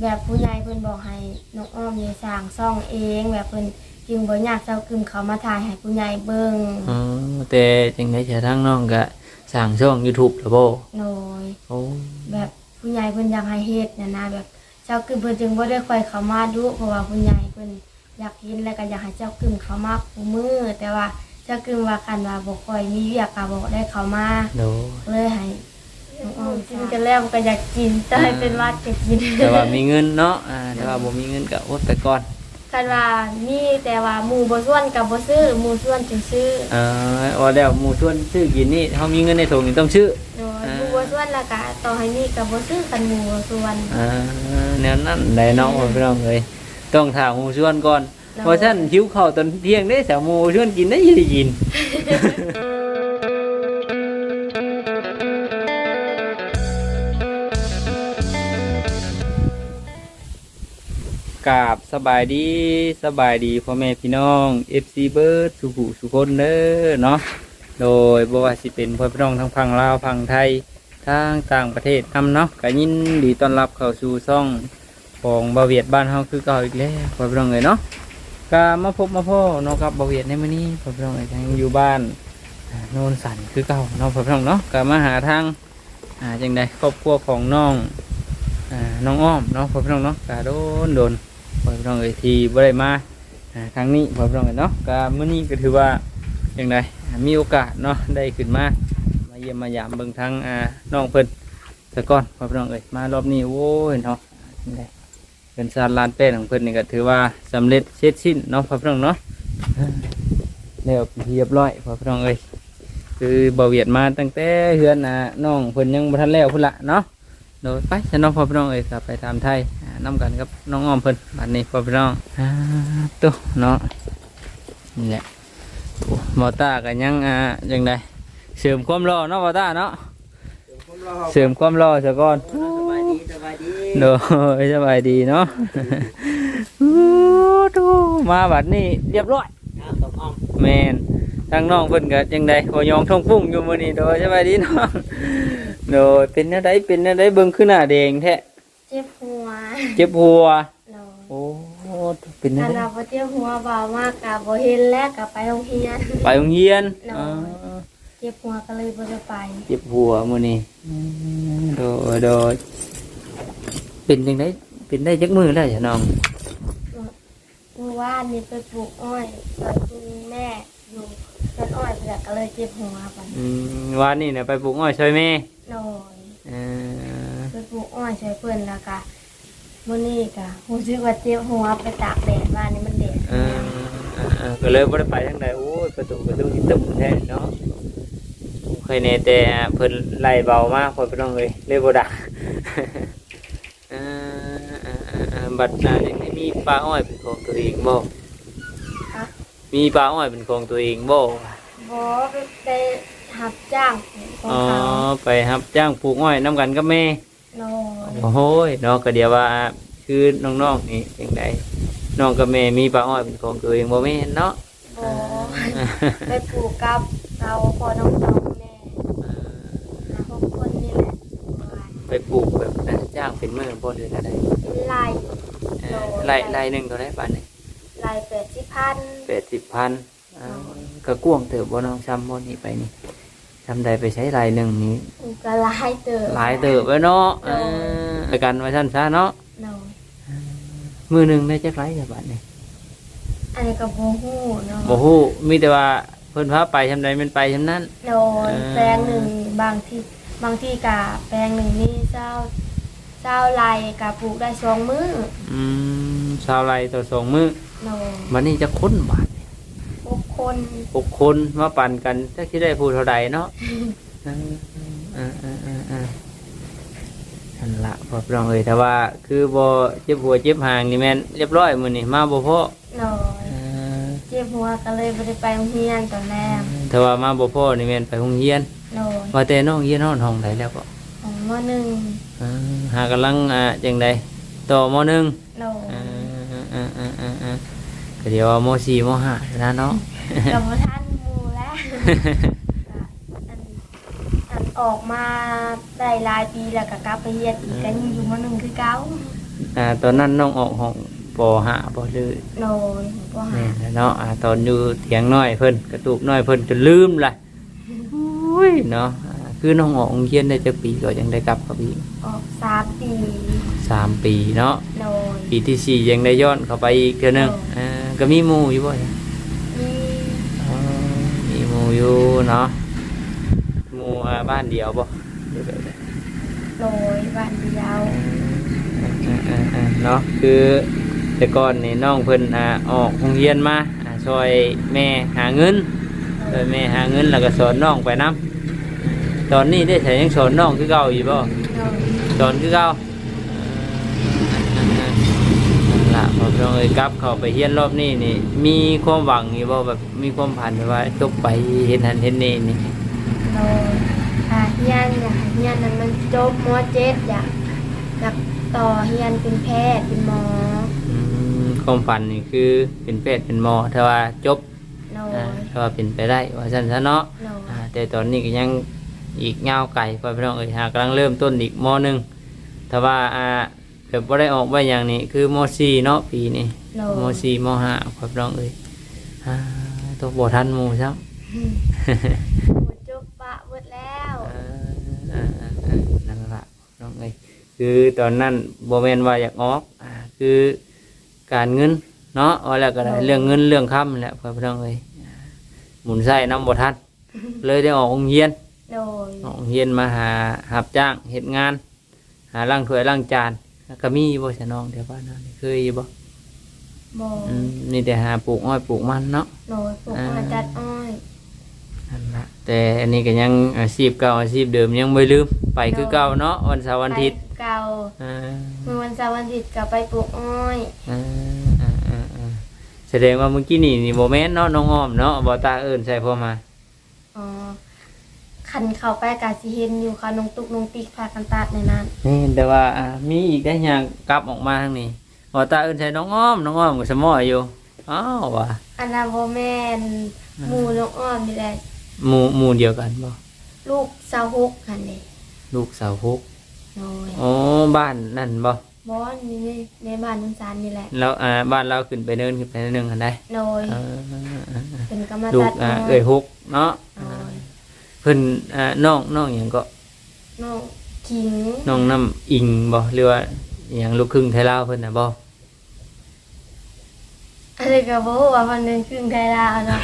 แบบผู้ใหญ่เพิ่นบอกให้น้องอ้อมอย่าสร้างซ่องเอง แบบเพิ่นจึงบ่อยากเจ้ากึมเขามาถ่ายให้ผู้ใหญ่เบิ่งอ๋อแต่จังได๋จะทางน้องก็สร้างช่อง YouTube แล้วบ่โดยโอ้แบบผู้ใหญ่เพิ่นอยากให้เฮ็ดนะนะแบบเจ้ากึมเพิ่นจึงบ่ได้ค่อยเข้ามาดูเพราะว่าผู้ใหญ่เพิ่นอยากเห็นแล้วก็อยากให้เจ้ากึมเข้ามาคู่มือแต่ว่าเจ้ากึมว่าคันว่าบ่ค่อยมีเวียกก็บ่ได้เข้ามาโดเลยให้น้ องอ้อมกินกันแล้วมันก็อยากกินแต่ให้เป็นวัดก็กินแต่ว่ามีเงินเนาะอ่าแต่ว่าบ่มีเงินก็อดไปก่อนคันว่ามีแต่ว่าหมู่บ่ส่วนกับบ่ซื้อหมู่ส่วนจึงซื้อเอ่อว่าแล้วหมู่ชวนซื้อกินนี่เฮามีเงินในถุงนี่ต้องซื้อ โดยหมู่บ่ส่วนแล้วก็ต่อให้มีก็บ่ซื้อกันหมู่บ่ส่วน อ่าแนวนั้นได้เนาะพี่น้องเอ้ยต้องถามหมู่ชวนก่อน เพราะฉะนั้นหิวข้าวตอนเที่ยงได้สาวหมู่ชวนกินได้สิได้กิน กราบสบายดีสบายดีพ่อแม่พี่น้อง FC เบิร์ดสุขุสุคนเด้อเนาะโดยบว่าสิเป็นพ่อพี่น้องทั้งฝั่งลาวฝั่งไทยทางต่างประเทศนำเนาะก็ยินดีต้อนรับเข้าสู่ช่องของบาเวียดบ้านเฮาคือเก่าอีกแล้วพ่อพี่น้องเอ้ยเนาะก็มาพบมาพ่อเนาะกับบาเวียดในมื้อนี้พ่อพี่น้องเอ้ยยังอยู่บ้านอ่าโนนสันคือเก่าเนาะพ่อพี่น้องเนาะก็มาหาทางอ่าจังไดครอบครัวของน้องอ่าน้องอ้อมเนาะพ่อพี่น้องเนาะก็โดนโดน พ่อพี่น้องเอ้ยที่บ่ได้มาอ่าครั้งนี้พ่อพี่น้องเอ้ยเนาะก็มื้อนี้ก็ถือว่าอย่างไรมีโอกาสเนาะได้ขึ้นมามาเยี่ยมมายามเบิ่งทั้งอ่าน้องเพิ่นแต่ก่อนพ่อพี่น้องเอ้ยมารอบนี้โอ้ยเนาะเป็นสารลานแป้นของเพิ่นนี่ก็ถือว่าสำเร็จเสร็จสิ้นเนาะพ่อพี่น้องเนาะแล้วเป็นที่เรียบร้อยพ่อพี่น้องเอ้ยคือบ่เวียดมาตั้งแต่เฮือนน่ะน้องเพิ่นยังบ่ทันแล้วพุ่นละเนาะโดยไปฉันน้องพ่อพี่น้องเอ้ยกลับไปตามไทย น้ำกันกับน้องอ้อมเพิ่นบัดนี้พ่อพี่น้องอ่าตุ๊เนาะนี่แหละโอ้บอต้ากันยังอ่ายังไงเสริมความรอเนาะบอต้าเนาะเสริมความรอซะก่อนสบายดีสบายดีโดยสบายดีเนาะโอ้โธ่มาบัดนี้เรียบร้อยอ้าวตกอ้อมแมนทางน้องเพิ่นก็จังไดขอยองทองฟุ้งอยู่มื้อนี้โดยสบายดีเนาะโดยเป็นแนวใดเป็นแนวใดเบิ่งขึ้นหน้าแดงแท้เจ็บหัว เจ็บหัว โดยโอ้เป็นแนคัวนใดว่าบ่เจ็บหัวเบามากก็บ่เห็นแล้วก็ไปโรงเรียน ไปโรงเรียนเนาะอ๋อเจ็บหัวก็เลยบ่ได้ไปเจ็บหัวมื้อนี้โดยโดยเป็นจังไดเป็นได้จักมือแล้วจ้ะน้อง เมื่อวานนี่ไปปลูกอ้อยตอนคุณแม่อยู่ต้นอ้อยเพิ่นก็เลยเจ็บหัวไปอืมวันนี้เนี่ยไปปลูกอ้อยช่วยแม่โดยเออไปปลูกอ้อยใช้เพิ่นแล้วก็ มื้อนี้ก็รู้สึกว่าเจ็บหัวไปตากแดดบ้านนี่มันแดดเออเออเออก็เลยบ่ได้ไปทางใดโอ้ยประตูประตูที่ตึ้มแท้เนาะเคยแน่แต่เพิ่นไล่เบามากเพิ่นบ่ต้องเลยเลยบ่ดักเออเออเออเออบัดหน้ายังได้มีปลาอ้อยเป็นของตัวเองบ่ค่ะมีปลาอ้อยเป็นของตัวเองบ่บ่ไปได้รับจ้างของอ๋อเขาไปครับจ้างปลูกอ้อยน้ำกันกับแม่ โดยโอ้โหยเนาะก็เดี๋ยวว่าคือน้องๆนี่จังไดน้องกับแม่มีปลาอ้อยเป็นของตัวเองบ่แม่นเนาะบ่ไปปลูกกับเราพอน้องน้องแม่หาหกคนนี่แหละไปปลูกแบบนั้นจ้างเป็นมื้อบ่เดือนละไดไล่เออไร่ไร่หนึงเท่าไดบาทนี่ไล่แปดสิบพัน80,000อ่าก็กวางเติบบ่น้องซ้ำบ่นี่ไปนี่ ทำใดไปใช้ไร่หนึงนี่ก็ไล่เติบหลายเติบไว้เนาะเออไปกันว่าซั่นซะเนาะโดยมื้อหนึงได้จักไร่จ้ะบาทนี่อันนี้ก็บ่ฮู้เนาะบ่ฮู้มีแต่ว่าเพิ่นพาไปทำใดมันไปทำนั้นโดยแปลงหนึ่งบางที่บางที่กะแปลงหนึ่งนี่เจ้าเจ้าไร่กะปลูกได้สองมื้ออืมชาวไร่ต่อสองมื้อโดยวันนี้จะค้นบาท หกคนหกคนมาปั่นกันถ้าคิดได้พูดเท่าใดเนาะเออเออเออเออเออนั่นละพอพี่น้องเอ้ยแต่ว่า คือบ่เจ็บหัวเจ็บหางนี่แม่นเรียบร้อยมื้อนี้มาบ่พอโดยเออเจ็บหัวก็เลยบ่ได้ไปโรงเรียนตอนแรกแต่ว่ามาบ่พอนี่แม่นไปโรงเรียนโดยว่าแต่น้องเรียนนอนห้องใดแล้วก็ของมหนึ่งเออหากำลังอ่าจังใดต่อมหนึ่งโดยเออเออ ก็เดี๋ยวว่ามสี่มห้านะเนาะ กับบ่ทันหมู่แล้วอันอันออกมาได้หลายปีแล้วก็กลับไปเรียนอีกก็ยังอยู่มหนึ่งคือเก่าออ่าตอนนั้นน้องออกห้องปห้าบ่เลยโดยบ่หาแม่นแหละเนาะอ่าตอนอยู่เถียงน้อยเพิ่นกระตูกน้อยเพิ่นจนลืมละโอ้ยเนาะอ่าคือน้องออกโรงเรียนได้จักปีก็ยังได้กลับกับอีกออกสามปีสามปีเนาะโดยปีที่สี่ยังได้ย้อนเข้าไปอีกเทื่อนึงอ๋ออ่อ่า ก็มีหมู่อยู่บ่เนี่ยมีอ๋อมีหมู่อยู่เนาะหมู่อ่าบ้านเดียวบ่หรือแบบใดโดยบ้านเดียวอ่าอ่าอ่าเนาะคือแต่ก่อนนี่น้องเพิ่นอ่าออกโรงเรียนมาอ่าช่วยแม่หาเงินช่วยแม่หาเงินแล้วก็สอนน้องไปนํตอนนี้ได้ใช้ยังสอนน้องคือเก่าอยู่บ่โดยสอนคือเก่านั่นล่ะพ อพี่น้องเอ้ยกลับเข้าไปเฮียนรอบนี้นี่ มีความหวังอยู่บ่แบบมีความผ่านแบบว่าจบไปเฮ็ดหันเฮ็ดนี่นี่โดยอ่าเฮียนอยากให้เฮียนนั้นมันจบมเจ็ดอยากอยากต่อเฮียนเป็นแพทย์เป็นหมออืมความฝันนี่คือเป็นแพทย์เป็นหมอถ้าว่าจบโดอ่ายถ้าว่าเป็นไปได้ว่าซั่นซะเนาะโดยอ่าแต่ตอนนี้ก็ยังอีกยาวไกลพอพี่น้องเอ้ยหากำลังเริ่มต้นอีกมหนึ่งถ้าว่าอ่า แบบบ่ได้ออกไว้อย่างนี้คือมสี่เนาะปีนี้โดมยสี่มห้าพอพี่น้องเอ้ยอ่าตัวบ่ทันหมู่ซ้ำอืมหมดจบปะหมดแล้วอ่าอ่าอ่าอ่านั่นล่ะพี่น้องเอ้ยคือตอนนั้นบ่แม่นว่าอยากออกอ่าคือการเงินเนาะว่าแล้วก็ได้เรื่องเงินเรื่องคำแหละพอพี่น้องเอ้ยอ่าหมุนไส้น้ำบ่ทันเลยได้ออกโรงเรียนโดยออกเฮียนมาหาหับจ้างเฮ็ดงาน หาล่างถ้วยล่างจาน แล้วก็มีอยู่บ่ชะน้องเดี๋ยวบ้านนั้นเคยอยู่บ่โบอืมนี่แต่หาปลูกอ้อยปลูกมันเนาะ โดยปลูกมาจัดอ้อยนั่นละแต่อันนี้ก็ยังอาชีพเก่าอาชีพเดิมยังไม่ลืมไปคือเก่าเนาะวันเสาร์วันอาทิตย์ไปเก่าอ่าเมื่อวันเสาร์วันอาทิตย์ก็ไปปลูกอ้อย อ่าอ่าอ่าอ่าแสดงว่าเมื่อกี้นี่นี่โมเมนต์เนาะน้องอ้อมเนาะบ่ตาเอิ้นใส่พ่อมาอ๋อ คันเข้าไปกาสิเห็นอยู่ค่ะนงตุกนงติกพากันตัดในนั้นนี่แต่ว่าอ่ามีอีกได้ยังกลับออกมาทางนี้บ่ตาเอิ้นใส่น้องอ้อมน้องอ้อมก็สมออยู่อ้าวว่ะอันนั้นโบแมนหมูน้องอ้อมนี่แหละหมู่หมู่เดียวกันบ่ลูกสาวฮกคันนี้ลูกสาวฮกโดยอ๋อบ้านนั่นบ่บอนนี่ในในบ้านน้ำซานนี่แหละแล้วอ่าบ้านเราขึ้นไปเนินขึ้นไปนิดนึงกันได้โดยเออเป็นก็มาลูตักดอ่าอ้อยเอ้ยฮกเนาะโดยเพิ่นอ่าน้องน้องหยังก็น้องขิงน้องน้ำอิงบ่หรือว่าอหย่างลูกครึ่งไทยลาวเพิ่นน่ะบ่ อะไรก็บว่าวันหนึงครึ่งไทยลาวเนาะ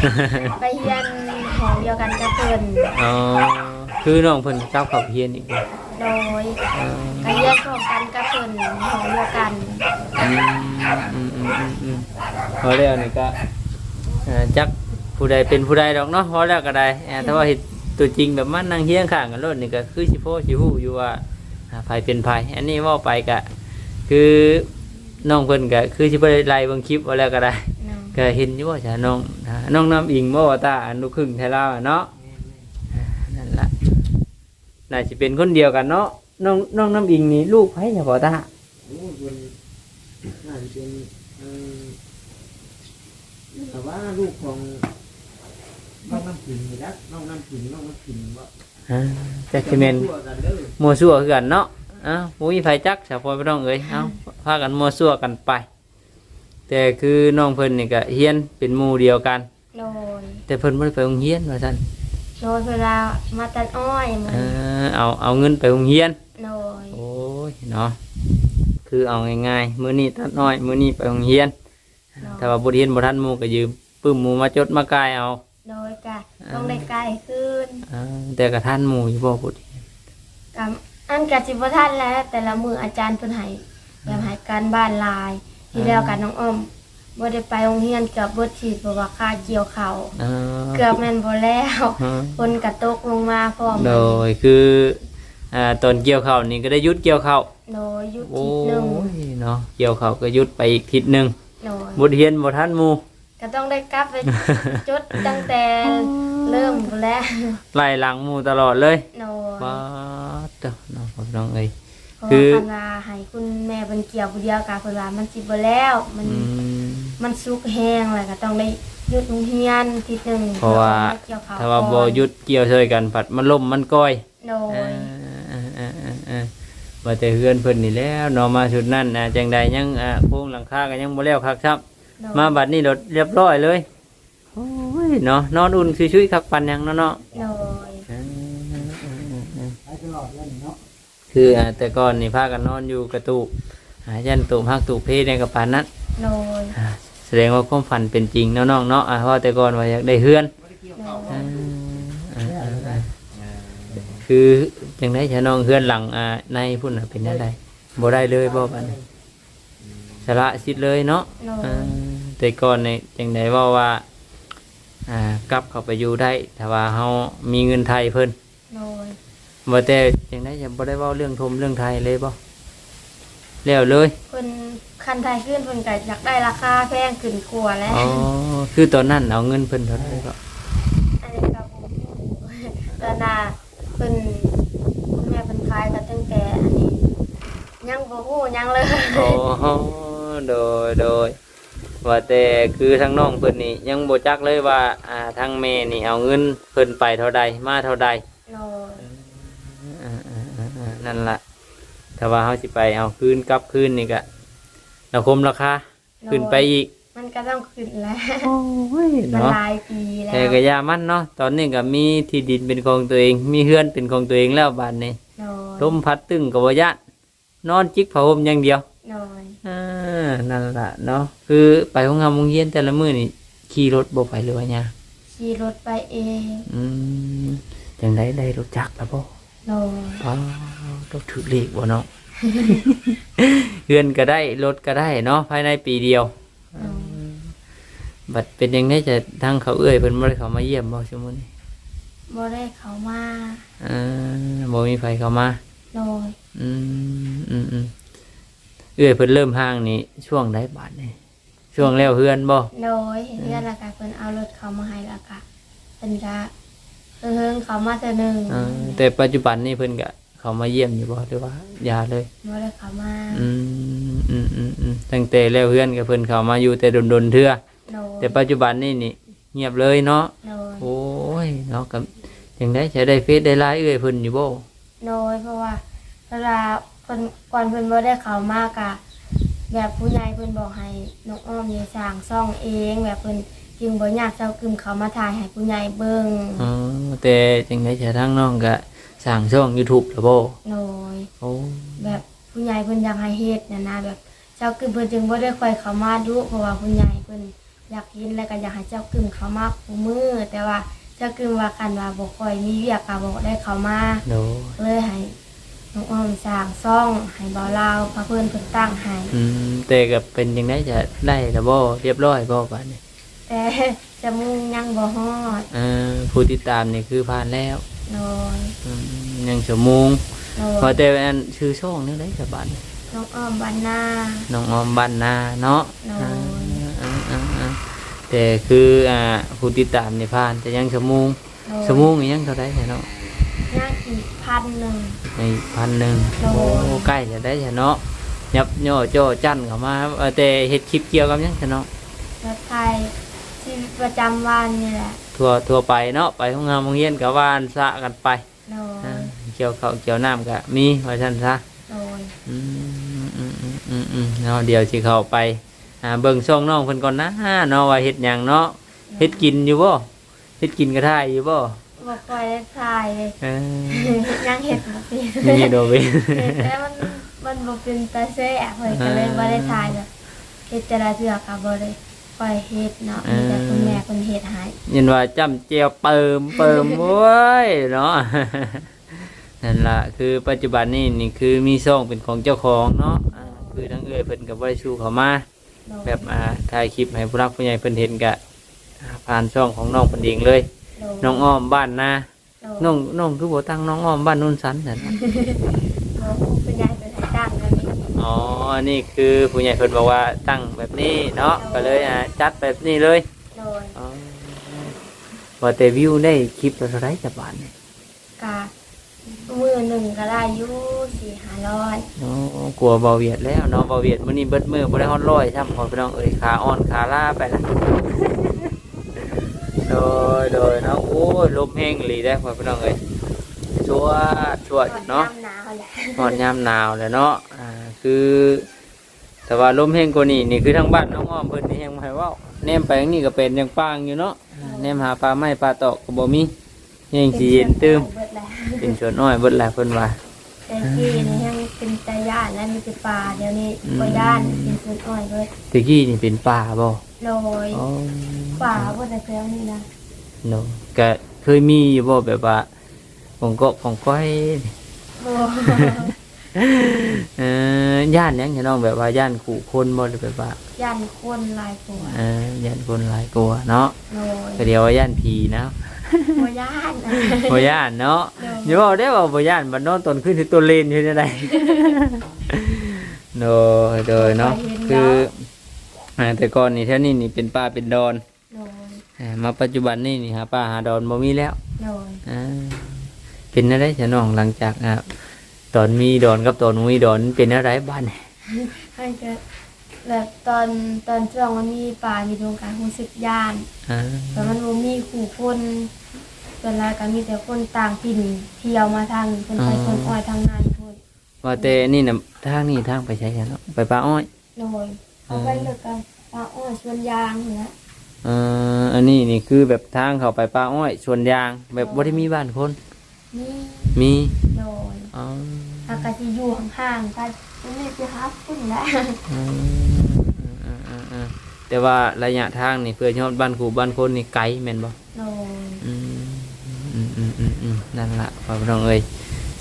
ไปเฮียนของเดียวกันกับเพิ่นอ๋อคือน้องเพิ่นกลับเข้าเฮียนอีกบ่โดยอ๋อไปเฮียนของกันกับเพิ่นของเดียวกันอืมอืมอืมอืมอืมพอแล้วนี่ก็อ่าจักผู้ใดเป็นผู้ใดดอกเนาะพอแล้วก็ได้อ่าแต่ว่าเห็น ตัวจริงแบบมันนั่งเฮียงข้างกันโลดนี่ก็คือสิโพสิฮู้อยู่ว่าอ่าไผเป็นไผอันนี้เว้าไปก็คือน้องเพิ่นก็คือสิบ่ได้ไล่เบิ่งคลิปว่าแล้วก็ได้เนาะก็เห็นอยู่ว่าจ้ะน้องอ่าน้องน้ำอิงบ่ว่าตาอันลูกครึ่งไทยลาวอะเนาะอ่านั่นล่ะน่าสิเป็นคนเดียวกันเนาะน้องน้องน้ำอิงนี่ลูกไผจ้ะบ่ตาโอ้ยคนน่าจะเป็นเอ่อแต่ว่าลูกของ น้องน้ำผิงนี่นะน้องน้ำผิงน้องน้ำผิงว่าอ่าแต่สิแม่นทั่วกันเด้อมัวซั่วคือกันเนาะอ้าวบ่มีไผจักสาวพ่อพี่น้องเอ้ยเอ้าพากันมัวซั่วกันไป แต่คือน้องเพิ่นนี่ก็เฮียนเป็นหมู่เดียวกัน โดยแต่เพิ่นบ่ได้ไปโรงเรียนว่าซั่นโดยเวลามาตัดอ้อยเหมือเอนอเอาเอาเงินไปโรงเรียน โดยโอ้ยเนาะคือเอาง่ายๆมื้อนี้ตัดน้อยมื้อนี้ไปโรงเรียน โดยถ้าว่าบ่เรียนบ่ทันหมู่ก็ยืมปึ้มหมู่มาจดมากายเอา โดยกะ ต้องได้ไกลขึ้นอ่าแต่ก็ทันหมู่อยู่บ่บ่ดีกับอันกะจิบท่านแล้ว แต่ละมืออาจารย์เพิ่นให้แบบให้การบ้านหลาย ที่แล้วกันน้องอ้อมบ่ได้ไปโรงเรียนเกือบเบิดทีเพราะว่าค่าเกี่ยวเขาวอ่าเกือบแม่นบ่แล้วฮะฝนกระตกลงมาพร้อมโดยคืออ่าตอนเกี่ยวข้าวนี่ก็ได้หยุดเกี่ยวข้าวโดยหยุดโอ้ทิศหนึงยเนาะเกี่ยวข้าวก็หยุดไปอีกทิศหนึงโดยบ่เรียนบ่ทันหมู่ ก็ต้องได้กลับไปจดตั้งแต่เริ่มพู้นแหล้วไล่หลังหมู่ตลอดเลยโดยบ้าดเด้อเนาะพี่น้องเอ้ยเพราะคือว่าคันว่าให้คุณแม่เป็นเกี่ยวผู้เดียวกับเพิ่นว่ามันสิบ่แล้ว มันอืม มันสุกแห้งแล้วก็ต้องได้หยุดโรงเรียนทีหนึงเพราะว่าพื่อเกี่ยวข้ถ้าว่าบ่ก่อนหยุดเกี่ยวช่วยกันผัดมันล่มมันก้อยโดเอย อเออเออเออเออมาแต่เฮือนเพิ่นนี่แหล้วเนาะมาชุดนั้นนะจังใดยังอ่าโครงหลังคาก็ยังบ่แล้วคักครับ โดยมาบัดนี้รถเรียบร้อยเลยโอ้ยเนาะนอนอุ่นชุยๆคักปันยังเนาะเนาะ โดยไปตลอดแล้วนี่เนาะคืออ่าแต่ก่อนนี่พากันนอนอยู่กระตูบหายันตูบฮักตูบเพในกระปานนั้นโดยอ่าแสดงว่าความฝันเป็นจริงเนาะน้องเนาะอ่าเพราะแต่ก่อนว่าอยากได้เฮือนบ่ได้เกี่ยวโดข้าวยอ่าอ่าอ่าอ่าคือจังไดจะน้องเฮือนหลังอ่าในพุ่นน่ะเป็นจังไดบ่ได้เลยบ่บัดนี้ สละสิทธิ์เลยเนาะโดอ่ายแต่ก่อนนี่จังไดเว่าว่าอ่ากลับเข้าไปอยู่ได้แต่ว่าเฮามีเงินไทยเพิ่นโดยบ่แต่จังไดจะบ่ได้เว้าเรื่องทมเรื่องไทยเลยบ่แล้วเลยเพิ่นคันไทยขึ้นเพิ่นก็อยากได้ราคาแพงขึ้นกว่าแล้วอ๋อคือตอนนั้นเอาเงินเพิ่นเท่าไหร่ก็อันนี้ก็บ่ฮู้ตอนน่ะเพิ่นคุณแม่เพิ่นขายก็ตั้งแต่อันนี้ ยังบ่ฮู้ยังเลยโอ้ โหโดยโดยว่าแต่คือทางน้องเพิ่นนี่ยังบ่จักเลยว่าอ่าทางแม่นี่เอาเงินเพิ่นไปเท่าใดมาเท่าใดโดยอ่าอ่าอ่าอ่านั่นล่ะถ้าว่าเฮาสิไปเอาคืนกลับคืนนี่ก็เราคมราคาขึ้นไปอีกมันก็ต้องขึ้นแล้วโอ้ยมันเนาะหลายปีแล้วแต่ก็อยามันเนาะตอนนี้ก็มีที่ดินเป็นของตัวเอง มีเฮือนเป็นของตัวเองแล้วบัดนี้โดยลมพัดตึงก็บ่ยานนอนจิกผ้าห่มอย่างเดียว โดย อ่านั่นล่ะเนาะคือไปห้องงานโรงเรียนแต่ละมื้อนี่ขี่รถบ่ไปเลยว่าหยังขี่รถไปเองอืมจังไดได้รถจักรแล้วบ่โดยอ๋อต้องถือเลขบ่เนาะ เฮือนก็ได้รถก็ได้เนาะภายในปีเดียวโดยบัดเป็นยังไงจะทางเขาเอื้อยเพิ่นบ่ได้เข้ามาเยี่ยมบ่ชั่วโมงนี้บ่ได้เข้ามาอ่าบ่มีไผเข้ามาโดย อืมอืมอืมเอื้อยเพิ่นเริ่มห่างนี่ช่วงใดบาดนี่ช่วงแล้วเฮือนบ่โดยเห็นเพื่อนและกะเพิ่นเอารถเข้ามาให้และกะเพิ่นก็เฮิงเข้ามาแต่หนึงอ่าแต่ปัจจุบันนี่เพิ่นก็เข้ามาเยี่ยมอยู่บ่หรือว่าอย่าเลย บ่ได้เข้ามาอืมอืมอืมอืมตั้งแต่แล้วเฮือนก็เพิ่นเข้ามาอยู่แต่ดนๆเทื่อ โดยแต่ปัจจุบันนี่นี่เงียบเลยเนาะ โดยโอ้ยเนาะก็จังได๋จะได้เฟซได้ไลน์เอื้อยเพิ่นอยู่บ่โดยเพราะว่าเวลา เพิ่นก่อนเพิ่นบ่ได้เข้ามากะแบบผู้ใหญ่เพิ่นบอกให้น้องอ้อมนี่สร้างซ่องเอง แบบเพิ่นจึงบ่อยากเจ้ากึมเขามาถ่ายให้ผู้ใหญ่เบิ่งอ๋อแต่จังได๋จะทางน้องก็สร้างช่อง YouTube แล้วบ่โดยโอ้แบบผู้ใหญ่เพิ่นอยากให้เฮ็ดนะนะแบบเจ้ากึมเพิ่นจึงบ่ได้ค่อยเข้ามาดูเพราะว่าผู้ใหญ่เพิ่นอยากเห็นแล้วก็อยากให้เจ้ากึมเข้ามาผู้มือแต่ว่าเจ้ากึมว่ากันว่าบ่ค่อยมีเวียกก็บ่ได้เข้ามาโดเลยให้ น้องอ้อมสร้างซ่องให้บ่าวลาวพระเพิ่นเพิ่นตั้งให้อืมแต่ก็เป็นจังได๋จะได้แล้วบ่เรียบร้อยบ่บัดนี้แต่จมูกยังบ่ฮอดเอ่อผู้ติดตามนี่คือผ่านแล้วโดยอืมยังชั่วโมงโดพอยแต่อันชื่อช่องนี่ได้กับบัดนี้น้องอ้อมบ้านนา น้องออมบ้านนาเนาะโดอ่ายอ่าอ่าอ่าแต่คืออ่าผู้ติดตามนี่ผ่านแต่ยังชั่วโมงโดยชั่วโมงนี่ยังเท่าไดเนาะย่าง อีกพันหนึ่ง ในพันหนึ่งโอ้โอ้ใกล้จะได้เนาะยับย่อจ่อจั่นเข้ามาเออแต่เฮ็ดคลิปเกี่ยวกับหยังเนาะแบบไทยชีวิตประจำวันนี่แหละทั่วทั่วไปเนาะไปห้องงานโรงเรียนกับว่านสะกันไปโดยอ่าเกี่ยวข้าวเกี่ยวน้ำก็มีว่าซั่นซะ โดยอืมอืมอืมอืมอืมเนาะเดี๋ยวสิเข้าไปอ่าเบิ่งช่องน้องเพิ่นก่อนนะเนาะว่าเฮ็ดหยังเนาะเฮ็ดกินอยู่บ่เฮ็ดกินก็ได้อยู่บ่ บอกปล่อยได้ทายเลยเออยังเห็ดบ่เป็นมีโดเวยเห็ดแต่มันมันบ่เป็นตาแซ่บเลยก็เลยบ่ได้ทายแบบเฮ็ดแต่ละเทื่อก็บ่ได้ปล่อยเฮ็ดเนาะมีแต่คุณแม่เพิ่นเฮ็ดให้ยินว่าจำเจียวเปิมเปิมโว้ยเนาะนั่นล่ะคือปัจจุบันนี่นี่คือมีช่องเป็นของเจ้าของเนาะอ่าคือทั้งเอ้ยเพิ่นก็บ่ได้ชูเข้ามาโดยแบบอ่าถ่ายคลิปให้ผู้รักผู้ใหญ่เพิ่นเห็นก็อ่าผ่านช่องของน้องเพิ่นเองเลยโดย น้องอ้อมบ้านนาโดยน้องน้องคือบ่ตั้งน้องอ้อมบ้านนุ่นสันนั่นบ่คุณยายเป็นให้ตั้งแล้วนี่อ๋อนี่คือผู้ใหญ่เพิ่นบอกว่าตั้งแบบนี้เนาะก็เลยอ่าจัดแบบนี้เลยโดยอ๋อว่าแต่วิวได้คลิปละเท่าไหรจะบาทเนี่ยกะมือหนึ่งก็ได้อยู่สี่ห้าร้อยโอ้กลัวเบาเวียดแล้วเนาะเบาเวียดมื้อนี้เบิดมือบ่ได้ฮอดร้อยซ้ำพอพี่น้องเอ้ยขาอ่อนขาล้าไปละ โดยโดยเนาะโอ้ยลมแห้งอีหลีได้อพอพี่น้องเอ้ยชัวชัวเนาะน้ำหนาวแหละหละฮอดยามหนาวแล้วเนาะ อ่า คือ แต่ว่าลมแห้งกว่านี้นี่คือทางบ้านน้องอ้อมเพิ่นนี่ยังบ่ให้เว้าแนมไปทางนี้ก็เป็นยังปางอยู่เนาะอ่าแนมหาปลาไม้ปลาตอกก็บ่มีแห้งสิเย็นตึมเบิดแล้วเป็นสวนอ้อยเบิดแหละเพิ่นว่า แต่ที่นี่ยังเป็นตาย่านและมีแต่ป่าเดี๋ยวนี้อืมบ่ย่านเป็นสวนอ้อยเบิดตะกี้นี่เป็นป่าบ่โดยอ๋อป่าบ่แต่แถวนี้นะเนาะก็เคยมีอยู่บ่แบบว่าของก็ของก้อยบ่ เอ่อย่านหยังจะน้องแบบว่าย่านขู่คนบ่หรือแบบว่าย่านคนหลายตัวเออย่านคนหลายกลัวเนาะโดยก็เดี๋ยวว่าย่านผีนะ บ่ย่านบ่ย่านเนาะเนาะอย่าบอกได้ว่าบ่ย่านบัดนอนตอนขึ้นที่ตัวเลนอยู่จังไดโดยโดยเนาะคืออ่าแต่ก่อนนี่แถวนี้นี่เป็นป่าเป็นดอนโดยอ่ามาปัจจุบันนี่นี่หาป่าหาดอนบ่มีแล้วโดยอ่าเป็นอะไรจะน้องหลังจากอ่าตอนมีดอนกับตอนบ่มีดอนเป็นอะไรบ้านเนี่ยให้เกิด แบบตอนตอนช่วงมันมีป่ามีดวงการรู้สึกย่านอ่าแต่มันบ่มีขู่คนส่วนหลายก็มีแต่คนต่างถิ่นเที่ยวมาทางคนไปคนอ้อยทางในพุ่นว่าแต่นี่น่ะทางนี่ทางไปใช้กันเนาะไปป่าอ้อย โดยเอาไปเลิกกันป่าอ้อยสวนยางนี่นะเอ่ออันนี้นี่คือแบบทางเข้าไปป่าอ้อยสวนยางแบบบ่ได้มีบ้านคนนี่มี โดย อ๋อ อากาศอยู่ห่างๆกันมันนี่สิฮับพุ่นแหละอืมอ่าอ่าอ่าแต่ว่าระยะทางนี่เพื่อยอดบ้านครูบ้านคนนี่ไกลแม่นบ่โดยอืมอืมอืมอืมอืมนั่นละพ่อพี่น้องเอ้ย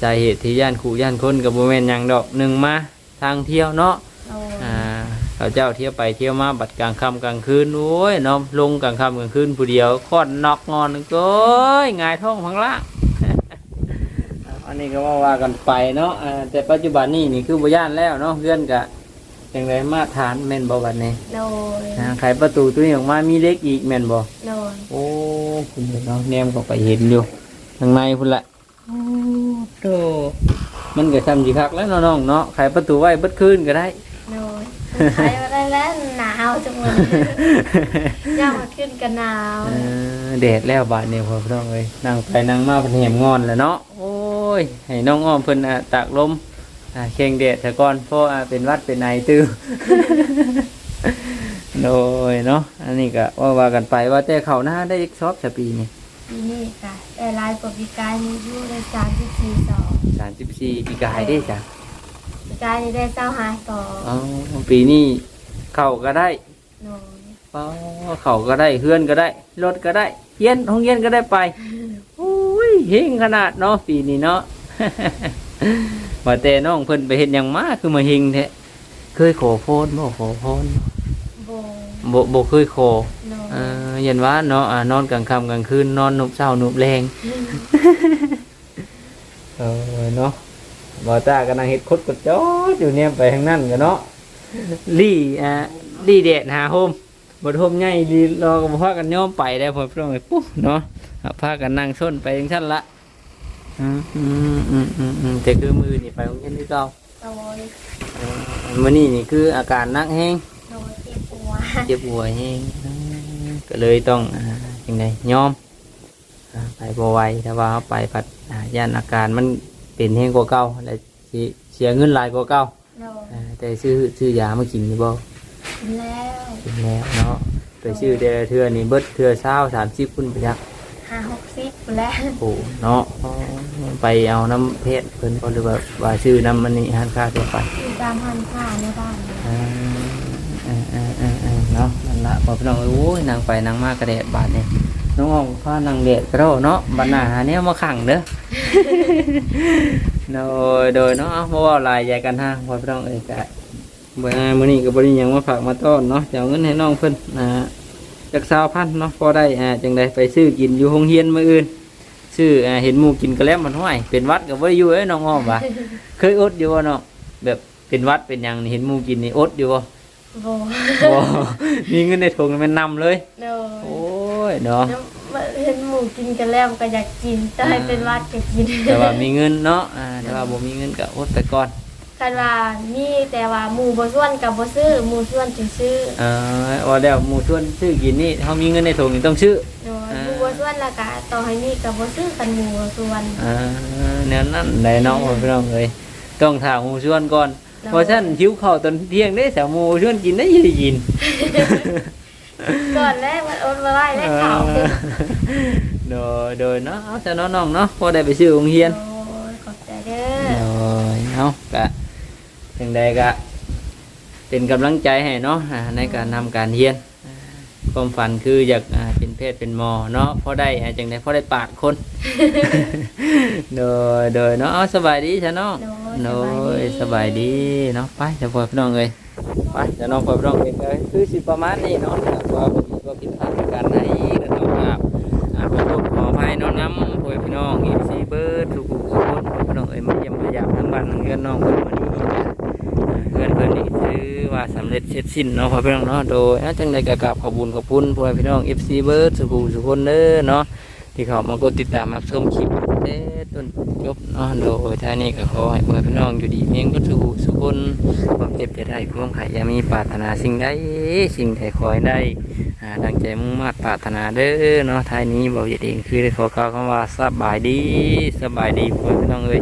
สาเหตุที่ย่านขู่ย่านคนกับโมเมนหยังดอกหนึ่งมาทางเที่ยวเนาะ โดยอ่าเขาเจ้าเที่ยวไปเที่ยวมาบัดกลางค่ำกลางคืนโอ้ยเนาะลงกลางค่ำกลางคืนผู้เดียวคลอดนอกงอนโอ้ยหงายท้องพังล่างอั นนี้ก็ว่าว่ากันไปเนาะอ่าแต่ปัจจุบันนี่นี่คือบ่ย่านแล้วเนาะเพื่อนกะจังไรมาทานแม่นบ่บัดนี้โดยอ่าไขประตูตัวนี้ออกมามีเล็กอีกแม่นบ่โดยโอ้คุณเนาะแนมก็ไปเห็นอยู่ข้างในพุ่นละโอ้โตมันก็ทำสิคักแล้วเนาะน้องเนาะไขประตูไว้เบิดคืนก็ได้โดยใช้มาได้แล้วหนาวจังเลยย่างมาขึ้นกันหนาวเออแดดแล้วบาดเนี่ยพอพี่น้องเอ้ยนั่งไปนั่งมาเพิ่นแหมงอนแล้วเนาะโอ้ ยให้น้องอ้อมเพิ่นอะตากลมอ่าเข่งแดดแต่ก่อนเพราะอ่าเป็นหวัดเป็นไอตื้อ โดยเนาะอันนี้ก็ว่าว่ากันไปว่าแต่เขาหน้าได้อีกชอบสปีนี่ปีนี้ค่ะแต่ลายกว่าปีกายมีอยู่ในสามสิบสี่สองสามสิบสี่ปีกายได้จ้ะปีกายนี่ได้เจ้าหาสองอ๋อปีนี้เขาก็ได้โดยอ๋อเขาก็ได้เฮือนก็ได้รถก็ได้เฮียนห้องเฮียนก็ได้ไปโอ้ย เฮงขนาดเนาะปีนี้เนาะว่าแต่น้องเพิ่นไปเห็นอย่างมาคือมาเฮงแท้เคยขอพรบ่ขอพรโบบ่บ่เคยขอโดยเออเย็นว่าเนาะอ่านอนกลางค่ำกลางคืนนอนนุบเช้านุบแรงเออเนาะบ่ตากำลังเฮ็ดคดกดจอดอยู่เนี่ยไปทางนั้นกันเนาะลี่อ่าลี่แดดหาโฮม บ่โฮมใหญ่ลีรอก็บ่พากันยอมไปได้พอพี่น้องเอ้ยปุ๊บเนาะอะพากันนั่งชนไปจังซั่นละอืมอืมอืมอืมอืมแต่คือมือนี่ไปโรงเรียนคือเก่าโดยเออมื้อนี้นี่คืออาการหนักแฮงโดยเจ็บหัวเจ็บหัวแห้งก็เลยต้องอ่าจังไดยอมอ่าไปบ่ไหวแต่ว่าเอาไปผัดอ่าย่านอาการมันเป็นแห้งกว่าเก่าแล้วสิเสียเงินหลายกว่าเก่าโดยอ่าแต่ซื้อซื้อยามากินอยู่บ่กินแล้ว กินแล้วเนาะไปซื้อแต่ละเทื่อนี่เบิดเทื่อเช้าสามสิบพุ่นไปจักห้าหกสิบแล้วโอ้เนาะอ๋อไปเอาน้ำเพชรเพิ่นบ่หรือว่าว่าซื้อน้ำมันนี่หันค่าทั่วไปอยู่ตามพันผ้าในบ้านเลยอ่าอ่าอ่าอ่าอ่าเนาะนั่นละพอพี่น้องเอ้ยโอ้ยนางไปนางมากกระเดดบาดเนี่ยน้องออมพานางเดดกระโดดเนาะบัดหน้าหาเนี่ยมาขังเด้อโดยโดยเนาะเอามาเว่าหลายใหญ่กันฮะพอพี่น้องเอ้ยกะ เมื่อมื้อนี้ก็บ่ได้หยังมาฝากมาต้อนเนาะจะเอาเงินให้น้องเพิ่นอ่าจักสาวพันเนาะพอได้อ่าจังไดไปซื้อกินอยู่โรงเรียนมื้ออื่นซื้ออ่าเห็นหมู่กินก็แล้วมันห้วยเป็นหวัดก็บ่ได้อยู่เอ้ยน้องอ้อมว่ะเคยอดอยู่บ่เนาะแบบเป็นหวัดเป็นหยังนี่เห็นหมู่กินนี่อดอยู่บ่โบบ่มีเงินในถุงมันนำเลยโดยโอ้ยเนาะน้ำเห็นหมูกินกันแล้วก็อยากกินแต่ให้เป็นวัดก็กินแต่ว่ามีเงินเนาะอ่าแต่ว่าบ่มีเงินก็อดไปก่อน คันว่ามีแต่ว่าหมูบ่ส่วนกับบ่ซื้อหมูส่วนจึงซื้อเอ่อว่าแล้วหมู่ชวนซื้อกินนี่เฮามีเงินในถุงนี่ต้องซื้อ โดยหมูบ่ส่วนและก็ต่อให้มีกับบ่ซื้อกันหมูบ่ส่วนอ่าแนวนั้นได้เนาะพี่น้องเอ้ยต้องถามหมูชวนก่อนเพราะฉะนั้นหิวข้าวตอนเที่ยงได้สาวหมูชวนกินได้ยังได้กิน ก่อนแรกมันโอนมาไล่แรกเขาโดยโดยเนาะเอาแต่น้องๆเนาะพอได้ไปซื้อโรงเรียนโอ้ยขอบใจเด้อโดย เอากะถึงใดกะเป็นกำลังใจให้เนาะอ่าในการทำการเรียนอ่าความฝันคืออยากอ่าเป็นเพศเป็นหมอเนาะพอได้อ่าจังไดพอได้ปาดคน โดยโดยเนาะเอาสบายดีใช่เนาะโดโดยยสบายดีเนาะไปจะพอพี่น้องเลยไปจะน้องพอพี่น้องเองเลยคือสิประมาณนี้เนาะถ้าว่าผมก็ผิดพลาดในการให้ก็ต้องครับอ่าขอโทษขออภัยเน้องน้ำพอพี่น้องอีซีเบิร์ดทุกผู้ทุกคนพอพี่น้องเอ้ยมาเยี่ยมมาหยามทั้งบ้านทั้งเรือนน้องคนวันนี้นะอ่า เพื่อนเพื่อนนี่ถือว่าสำเร็จเสร็จสิ้นเนาะพ่อพี่น้องเนาะโดยจังใดก็กราบขอบุญขอบคุณพ่อพี่น้องเอฟซีเบิร์ดทุกผู้ทุกคนเด้อเนาะที่เขามากดติดตามรับชมคลิปเต้ต้นจบเนาะโดยท่านี้ก็ขอให้พ่อพี่น้องอยู่ดีเมียงก็สู่สุคนความเจ็บจะได้ความไข่อยามีปรารถนาสิ่งใดสิ่งใดขอให้ได้ดังใจมุ่งมา่ปรารถนาเด้อเนาะท้ายนี้บอกอย่าเองคือได้ขอกล่าวคำว่าสบายดีสบายดีพ่อพี่น้องเอ้ย